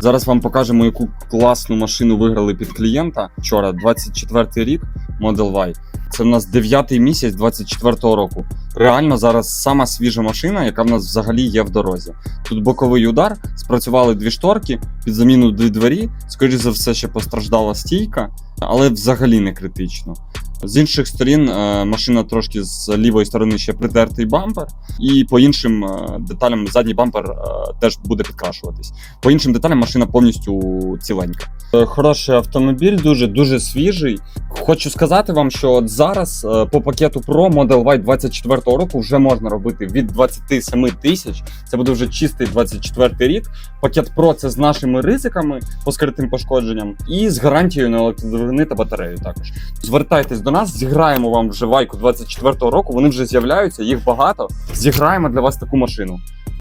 Зараз вам покажемо, яку класну машину виграли під клієнта вчора, 24-й рік, Model Y. Це в нас 9-й місяць 24-го року. Реально зараз сама свіжа машина, яка в нас взагалі є в дорозі. Тут боковий удар, спрацювали дві шторки, під заміну дві двері. Скоріше за все, ще постраждала стійка, але взагалі не критично. З інших сторін е, машина трошки з лівої сторони ще притертий бампер, і по іншим е, деталям задній бампер е, теж буде підкрашуватись. По іншим деталям машина повністю ціленька. Е, Хороший автомобіль, дуже дуже свіжий. Хочу сказати вам, що от зараз е, по пакету Pro Model Y 24 року вже можна робити від 27 тисяч. Це буде вже чистий 24 рік. Пакет Pro це з нашими ризиками по скритим пошкодженням і з гарантією на електродвигуни та батарею також. Звертайтесь до нас, зіграємо вам вже вайку 24 року. Вони вже з'являються, їх багато. Зіграємо для вас таку машину.